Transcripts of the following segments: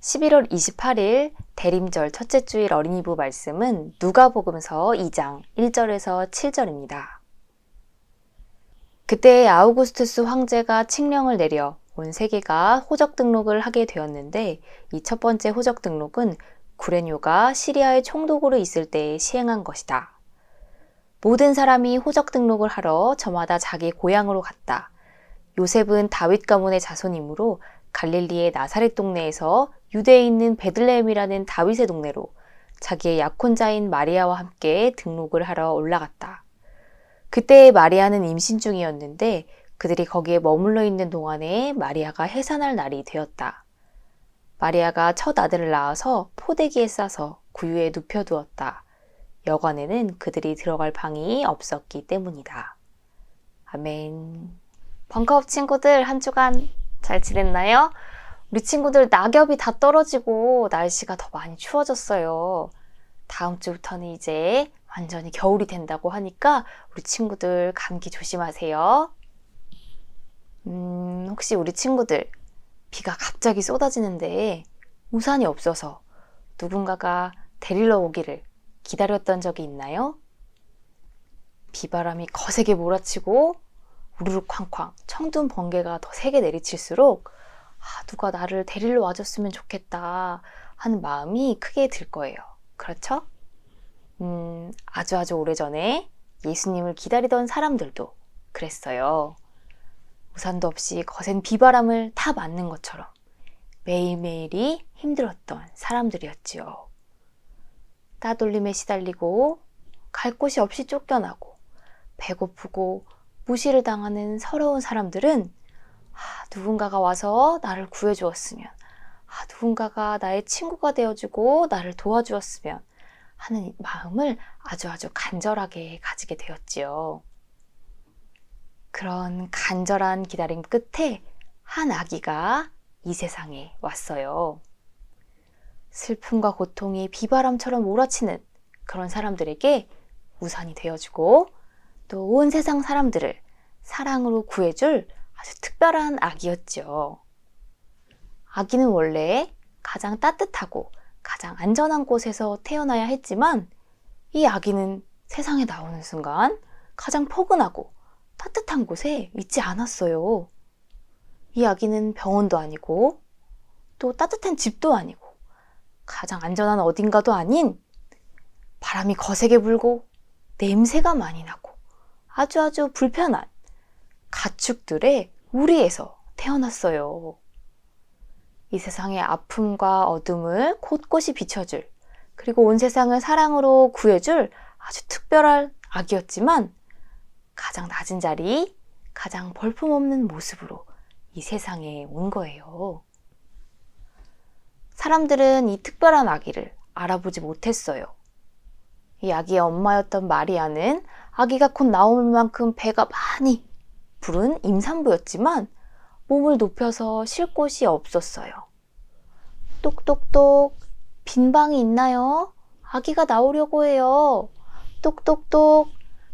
11월 28일 대림절 첫째 주일 어린이부 말씀은 누가복음서 2장 1절에서 7절입니다. 그때 아우구스투스 황제가 칙령을 내려 온 세계가 호적 등록을 하게 되었는데 이 첫 번째 호적 등록은 구레뇨가 시리아의 총독으로 있을 때 시행한 것이다. 모든 사람이 호적 등록을 하러 저마다 자기 고향으로 갔다. 요셉은 다윗 가문의 자손이므로 갈릴리의 나사렛 동네에서 유대에 있는 베들레헴이라는 다윗의 동네로 자기의 약혼자인 마리아와 함께 등록을 하러 올라갔다. 그때 마리아는 임신 중이었는데 그들이 거기에 머물러 있는 동안에 마리아가 해산할 날이 되었다. 마리아가 첫 아들을 낳아서 포대기에 싸서 구유에 눕혀두었다. 여관에는 그들이 들어갈 방이 없었기 때문이다. 아멘. 벙커업 친구들 한 주간 잘 지냈나요? 우리 친구들 낙엽이 다 떨어지고 날씨가 더 많이 추워졌어요. 다음 주부터는 이제 완전히 겨울이 된다고 하니까 우리 친구들 감기 조심하세요. 음, 혹시 우리 친구들 비가 갑자기 쏟아지는데 우산이 없어서 누군가가 데리러 오기를 기다렸던 적이 있나요? 비바람이 거세게 몰아치고 우르르 쾅쾅 청둔 번개가 더 세게 내리칠수록 아, 누가 나를 데리러 와줬으면 좋겠다 하는 마음이 크게 들 거예요. 그렇죠? 음, 아주 아주 오래전에 예수님을 기다리던 사람들도 그랬어요. 우산도 없이 거센 비바람을 타 맞는 것처럼 매일매일이 힘들었던 사람들이었지요. 따돌림에 시달리고 갈 곳이 없이 쫓겨나고 배고프고 무시를 당하는 서러운 사람들은 아, 누군가가 와서 나를 구해주었으면, 아, 누군가가 나의 친구가 되어주고 나를 도와주었으면 하는 마음을 아주 아주 간절하게 가지게 되었지요. 그런 간절한 기다림 끝에 한 아기가 이 세상에 왔어요. 슬픔과 고통이 비바람처럼 몰아치는 그런 사람들에게 우산이 되어주고 또 온 세상 사람들을 사랑으로 구해줄 아주 특별한 아기였죠. 아기는 원래 가장 따뜻하고 가장 안전한 곳에서 태어나야 했지만 이 아기는 세상에 나오는 순간 가장 포근하고 따뜻한 곳에 있지 않았어요. 이 아기는 병원도 아니고 또 따뜻한 집도 아니고 가장 안전한 어딘가도 아닌 바람이 거세게 불고 냄새가 많이 나고 아주 아주 불편한 가축들의 우리에서 태어났어요. 이 세상의 아픔과 어둠을 곳곳이 비춰줄, 그리고 온 세상을 사랑으로 구해줄 아주 특별한 아기였지만 가장 낮은 자리, 가장 볼품없는 모습으로 이 세상에 온 거예요. 사람들은 이 특별한 아기를 알아보지 못했어요. 이 아기의 엄마였던 마리아는 아기가 곧 나올 만큼 배가 많이 부른 임산부였지만 몸을 높여서 쉴 곳이 없었어요. 똑똑똑, 빈 방이 있나요? 아기가 나오려고 해요. 똑똑똑,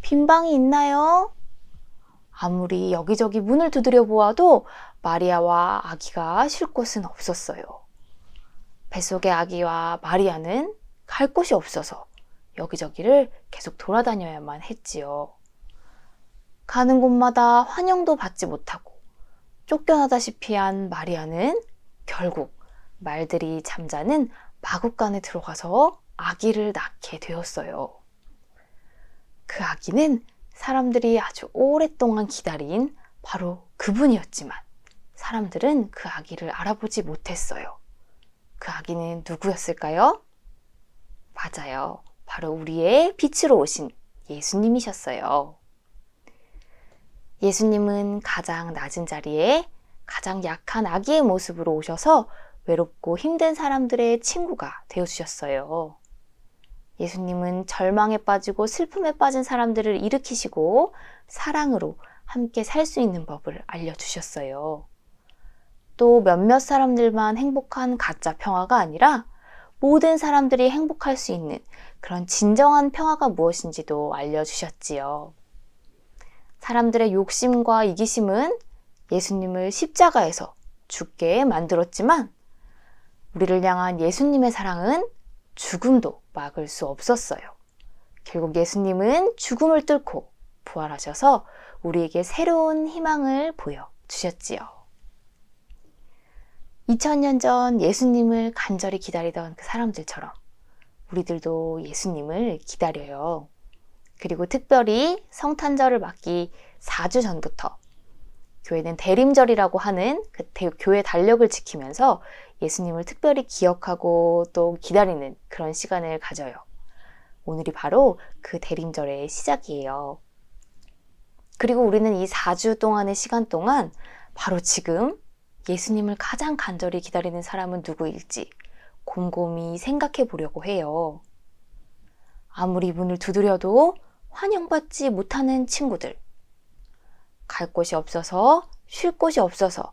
빈 방이 있나요? 아무리 여기저기 문을 두드려 보아도 마리아와 아기가 쉴 곳은 없었어요. 뱃속의 아기와 마리아는 갈 곳이 없어서 여기저기를 계속 돌아다녀야만 했지요. 가는 곳마다 환영도 받지 못하고 쫓겨나다시피 한 마리아는 결국 말들이 잠자는 마국간에 들어가서 아기를 낳게 되었어요. 그 아기는 사람들이 아주 오랫동안 기다린 바로 그분이었지만 사람들은 그 아기를 알아보지 못했어요. 그 아기는 누구였을까요? 맞아요. 바로 우리의 빛으로 오신 예수님이셨어요. 예수님은 가장 낮은 자리에 가장 약한 아기의 모습으로 오셔서 외롭고 힘든 사람들의 친구가 되어주셨어요. 예수님은 절망에 빠지고 슬픔에 빠진 사람들을 일으키시고 사랑으로 함께 살 수 있는 법을 알려주셨어요. 또 몇몇 사람들만 행복한 가짜 평화가 아니라 모든 사람들이 행복할 수 있는 그런 진정한 평화가 무엇인지도 알려주셨지요. 사람들의 욕심과 이기심은 예수님을 십자가에서 죽게 만들었지만 우리를 향한 예수님의 사랑은 죽음도 막을 수 없었어요. 결국 예수님은 죽음을 뚫고 부활하셔서 우리에게 새로운 희망을 보여 주셨지요. 2000년 전 예수님을 간절히 기다리던 그 사람들처럼 우리들도 예수님을 기다려요. 그리고 특별히 성탄절을 맞기 4주 전부터 교회는 대림절이라고 하는 그 대- 교회 달력을 지키면서 예수님을 특별히 기억하고 또 기다리는 그런 시간을 가져요. 오늘이 바로 그 대림절의 시작이에요. 그리고 우리는 이 4주 동안의 시간 동안 바로 지금 예수님을 가장 간절히 기다리는 사람은 누구일지 곰곰이 생각해 보려고 해요. 아무리 문을 두드려도 환영받지 못하는 친구들. 갈 곳이 없어서, 쉴 곳이 없어서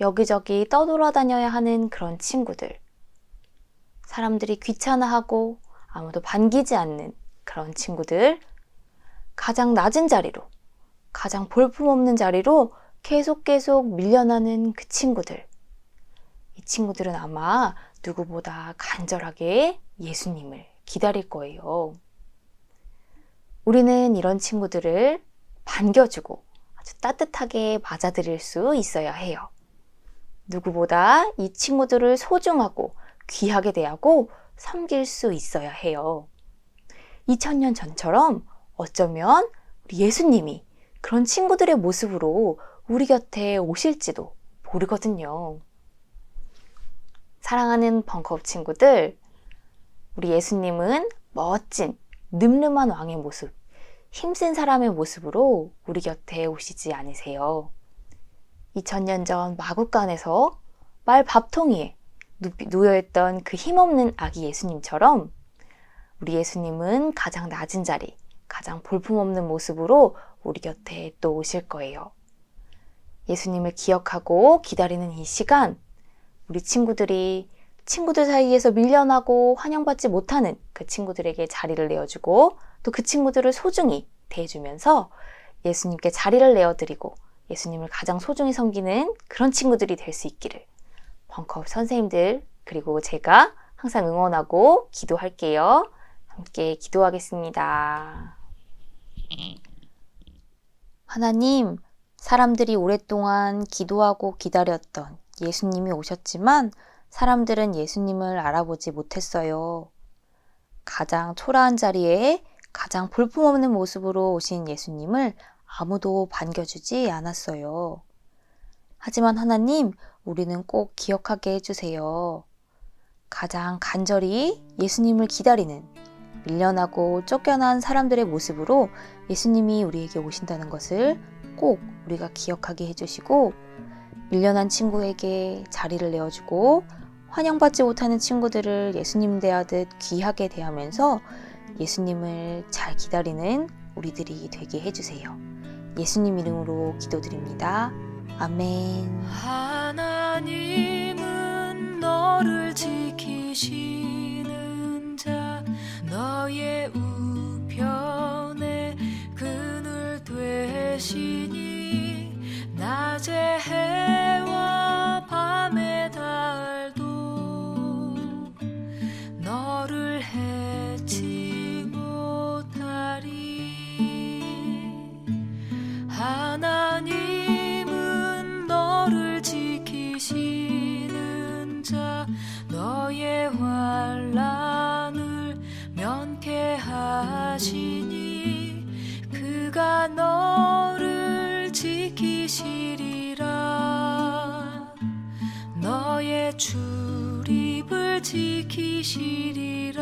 여기저기 떠돌아다녀야 하는 그런 친구들. 사람들이 귀찮아하고 아무도 반기지 않는 그런 친구들. 가장 낮은 자리로, 가장 볼품없는 자리로 계속 계속 밀려나는 그 친구들. 이 친구들은 아마 누구보다 간절하게 예수님을 기다릴 거예요. 우리는 이런 친구들을 반겨주고 아주 따뜻하게 맞아들일 수 있어야 해요. 누구보다 이 친구들을 소중하고 귀하게 대하고 섬길 수 있어야 해요. 2000년 전처럼 어쩌면 우리 예수님이 그런 친구들의 모습으로 우리 곁에 오실지도 모르거든요. 사랑하는 벙커업 친구들, 우리 예수님은 멋진 늠름한 왕의 모습, 힘센 사람의 모습으로 우리 곁에 오시지 않으세요. 2000년 전 마국간에서 말 밥통이에 누워있던 그 힘없는 아기 예수님처럼 우리 예수님은 가장 낮은 자리, 가장 볼품없는 모습으로 우리 곁에 또 오실 거예요. 예수님을 기억하고 기다리는 이 시간, 우리 친구들이 친구들 사이에서 밀려나고 환영받지 못하는 그 친구들에게 자리를 내어주고 또 그 친구들을 소중히 대해주면서 예수님께 자리를 내어드리고 예수님을 가장 소중히 섬기는 그런 친구들이 될 수 있기를 벙커업 선생님들 그리고 제가 항상 응원하고 기도할게요. 함께 기도하겠습니다. 하나님, 사람들이 오랫동안 기도하고 기다렸던 예수님이 오셨지만 사람들은 예수님을 알아보지 못했어요. 가장 초라한 자리에 가장 볼품없는 모습으로 오신 예수님을 아무도 반겨주지 않았어요. 하지만 하나님, 우리는 꼭 기억하게 해주세요. 가장 간절히 예수님을 기다리는 밀려나고 쫓겨난 사람들의 모습으로 예수님이 우리에게 오신다는 것을 꼭 우리가 기억하게 해주시고 밀려난 친구에게 자리를 내어주고 환영받지 못하는 친구들을 예수님 대하듯 귀하게 대하면서 예수님을 잘 기다리는 우리들이 되게 해주세요. 예수님 이름으로 기도드립니다. 아멘. 하나님은 너를 지키시는 자 너의 우편 너의 환란을 면케하시니 그가 너를 지키시리라. 너의 출입을 지키시리라